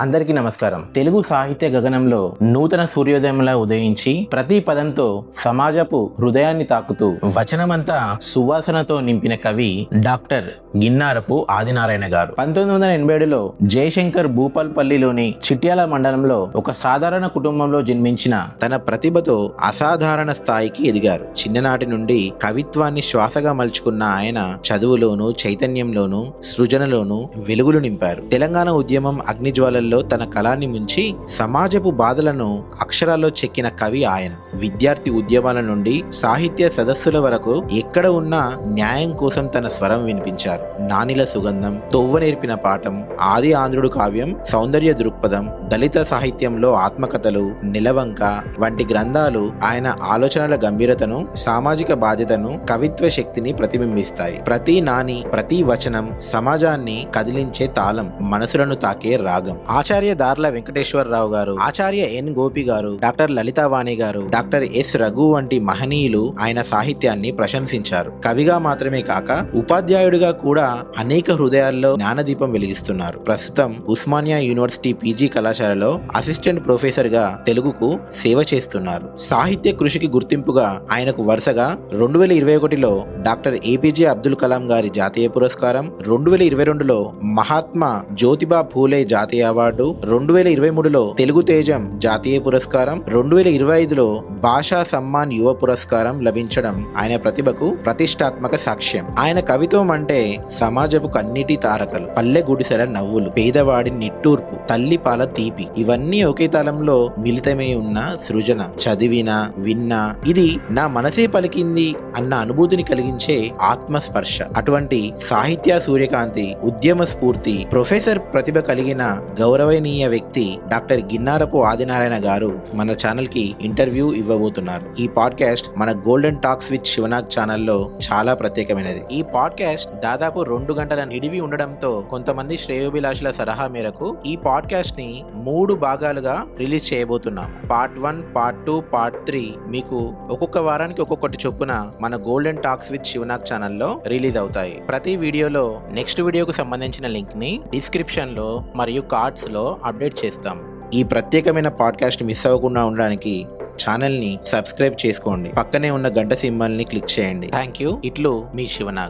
అందరికీ నమస్కారం. తెలుగు సాహిత్య గగనంలో నూతన సూర్యోదయంలా ఉదయించి ప్రతి పదంతో సమాజపు హృదయాన్ని తాకుతూ వచనమంతా సువాసనతో నింపిన కవి డాక్టర్ గిన్నారపు ఆదినారాయణ గారు. పంతొమ్మిది వందల ఎనభై ఏడులో జయశంకర్ భూపాల్పల్లిలోని చిట్యాల మండలంలో ఒక సాధారణ కుటుంబంలో జన్మించిన తన ప్రతిభతో అసాధారణ స్థాయికి ఎదిగారు. చిన్ననాటి నుండి కవిత్వాన్ని శ్వాసగా మలుచుకున్న ఆయన చదువులోను చైతన్యంలోను సృజనలోను వెలుగులు నింపారు. తెలంగాణ ఉద్యమం అగ్నిజ్వాలల్లో తన కళాన్ని ముంచి సమాజపు బాధలను అక్షరాల్లో చెక్కిన కవి ఆయన. విద్యార్థి ఉద్యమాల నుండి సాహిత్య సదస్సుల వరకు ఎక్కడ ఉన్నా న్యాయం కోసం తన స్వరం వినిపించారు. నానిల సుగంధం తొవ్వ నేర్పిన పాఠం ఆది ఆంధ్రుడు కావ్యం సౌందర్య దృక్పథం దళిత సాహిత్యంలో ఆత్మకథలు నిలవంక వంటి గ్రంథాలు ఆయన ఆలోచనల గంభీరతను సామాజిక బాధ్యతను కవిత్వ శక్తిని ప్రతిబింబిస్తాయి. ప్రతి నాని ప్రతి వచనం సమాజాన్ని కదిలించే తాళం మనసులను తాకే రాగం. ఆచార్య దార్ల వెంకటేశ్వరరావు గారు ఆచార్య ఎన్ గోపి గారు డాక్టర్ లలితావాణి గారు డాక్టర్ ఎస్ రఘు వంటి మహనీయులు ఆయన సాహిత్యాన్ని ప్రశంసించారు. కవిగా మాత్రమే కాక ఉపాధ్యాయుడిగా కూడా అనేక హృదయాల్లో జ్ఞానదీపం వెలిగిస్తున్నారు. ప్రస్తుతం ఉస్మానియా యూనివర్సిటీ పీజీ కళాశాలలో అసిస్టెంట్ ప్రొఫెసర్గా తెలుగుకు సేవ చేస్తున్నారు. సాహిత్య కృషికి గుర్తింపుగా ఆయనకు వరుసగా రెండు వేల ఇరవై ఒకటిలో డాక్టర్ ఏపీజే అబ్దుల్ కలాం గారి జాతీయ పురస్కారం రెండు వేల ఇరవై రెండులో మహాత్మా జ్యోతిబా ఫూలే జాతీయ అవార్డు రెండు వేల ఇరవై మూడులో తెలుగు తేజం జాతీయ పురస్కారం రెండు వేల ఇరవై ఐదులో భాషా సమ్మాన్ యువ పురస్కారం లభించడం ఆయన ప్రతిభకు ప్రతిష్టాత్మక సాక్ష్యం. ఆయన కవిత్వం అంటే సమాజపు కన్నీటి తారకలు పల్లె గుడిసెల నవ్వులు పేదవాడి నిట్టూర్పు తల్లి పాల తీపి ఇవన్నీ ఒకే తలంలో మిళితమై ఉన్న సృజన చదివినా విన్నా ఇది నా మనసే పలికింది అన్న అనుభూతిని కలిగించే ఆత్మస్పర్శ. అటువంటి సాహిత్య సూర్యకాంతి ఉద్యమ స్ఫూర్తి ప్రొఫెసర్ ప్రతిభ కలిగిన గౌరవనీయ వ్యక్తి డాక్టర్ గిన్నారపు ఆదినారాయణ గారు మన ఛానల్కి ఇంటర్వ్యూ ఇవ్వబోతున్నారు. ఈ పాడ్కాస్ట్ మన గోల్డెన్ టాక్స్ విత్ శివనాగ్ ఛానల్లో చాలా ప్రత్యేకమైనది. ఈ పాడ్కాస్ట్ దాదాపు రెండు గంటల నిడివి ఉండడంతో కొంతమంది శ్రేయోభిలాషుల సలహా మేరకు ఈ పాడ్కాస్ట్ని మూడు భాగాలుగా రిలీజ్ చేయబోతున్నాం. Part one part two part three మీకు ఒక్కొక్క వారానికి ఒక్కొక్కటి చొప్పున మన గోల్డెన్ టాక్స్ విత్ శివనాగ్ ఛానల్లో రిలీజ్ అవుతాయి. ప్రతి వీడియోలో నెక్స్ట్ వీడియోకు సంబంధించిన లింక్ని డిస్క్రిప్షన్లో మరియు కార్డ్స్లో అప్డేట్ చేస్తాం. ఈ ప్రత్యేకమైన పాడ్కాస్ట్ మిస్ అవ్వకుండా ఉండడానికి ఛానల్ని సబ్స్క్రైబ్ చేసుకోండి. పక్కనే ఉన్న గంట సింబల్ని క్లిక్ చేయండి. Thank you. ఇట్లు మీ శివనాగ్